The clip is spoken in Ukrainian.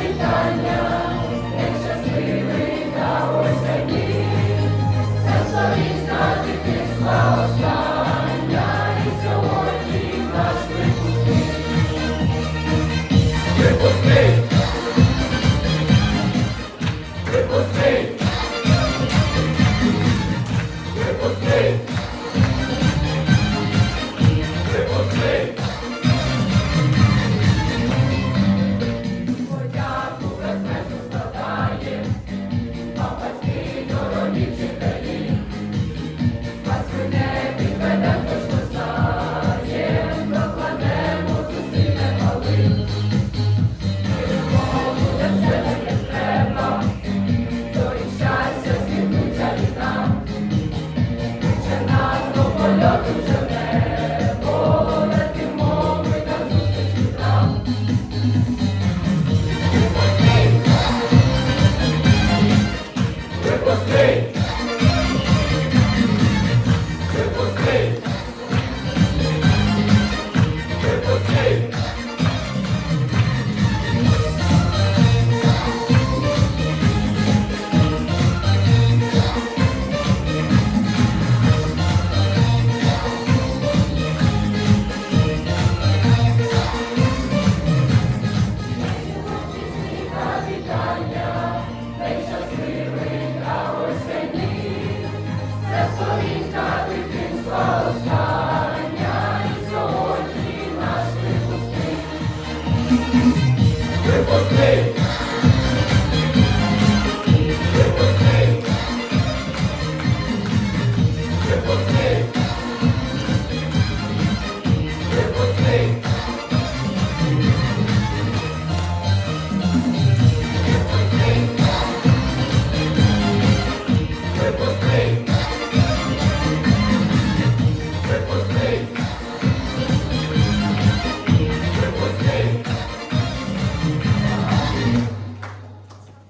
вітання, як щасливий та ось такі, за сторінка дитинства.